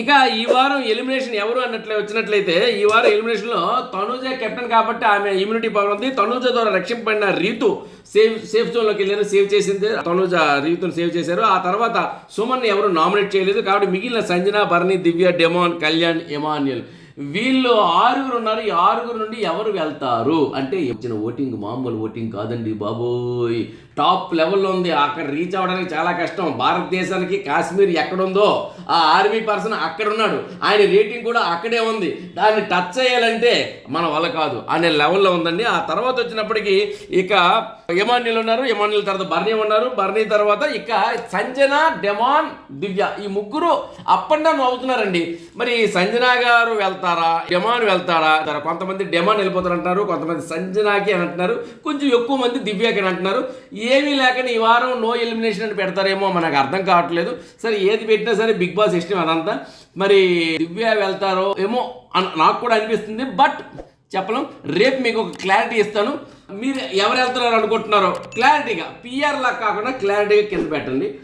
ఇక ఈ వారం ఎలిమినేషన్ ఎవరు అన్నట్లే వచ్చినట్లయితే ఈ వారం ఎలిమినేషన్లో తనూజ కెప్టెన్ కాబట్టి ఆమె ఇమ్యూనిటీ పవర్ ఉంది. తనూజ ద్వారా రక్షింపబడిన రీతు సేఫ్ సేఫ్ జోన్లోకి వెళ్ళారు సేవ్ చేసింది. తనూజ రీతును సేవ్ చేశారు. ఆ తర్వాత సుమన్ ఎవరు నామినేట్ చేయలేదు. కాబట్టి మిగిలిన సంజన భరణి దివ్య డెమాన్ కళ్యాణ్ ఎమాన్యుల్ వీళ్ళు ఆరుగురు ఉన్నారు. ఈ ఆరుగురు నుండి ఎవరు వెళ్తారు? అంటే వచ్చిన ఓటింగ్ మామూలు ఓటింగ్ కాదండి బాబోయ్. టాప్ లెవెల్లో ఉంది. అక్కడ రీచ్ అవ్వడానికి చాలా కష్టం. భారతదేశానికి కాశ్మీర్ ఎక్కడుందో ఆ ఆర్మీ పర్సన్ అక్కడ ఉన్నాడు. ఆయన రేటింగ్ కూడా అక్కడే ఉంది. దాన్ని టచ్ చేయాలంటే మన వల్ల కాదు. అనే లెవెల్లో ఉందండి. ఆ తర్వాత వచ్చినప్పటికీ ఇక ఎమాన్యుల్ ఉన్నారు. ఎమాన్యుల్ తర్వాత బర్నీ ఉన్నారు. బర్నీ తర్వాత ఇక సంజన డెమాన్ దివ్య ఈ ముగ్గురు అప్ అండ్ డౌన్ అవుతున్నారండి. మరి సంజన గారు వెళ్తారు? డెమాన్ వెళ్తారా? కొంతమంది డెమాన్ వెళ్ళిపోతారంటారు కొంతమంది సంజనాకి అని అంటున్నారు కొంచెం ఎక్కువ మంది దివ్యకి అని అంటున్నారు. ఏమీ లేకని ఈ వారం నో ఎలిమినేషన్ అని పెడతారేమో మనకు అర్థం కావట్లేదు. సరే ఏది పెట్టినా సరే బిగ్ బాస్ ఇష్టం అదంతా. మరి దివ్య వెళ్తారో ఏమో అన్- నాకు కూడా అనిపిస్తుంది. బట్ చెప్పలేం రేపు మీకు ఒక క్లారిటీ ఇస్తాను. మీరు ఎవరు వెళ్తున్నారు అనుకుంటున్నారో క్లారిటీగా పిఆర్ లా కాకుండా క్లారిటీగా కింద పెట్టండి.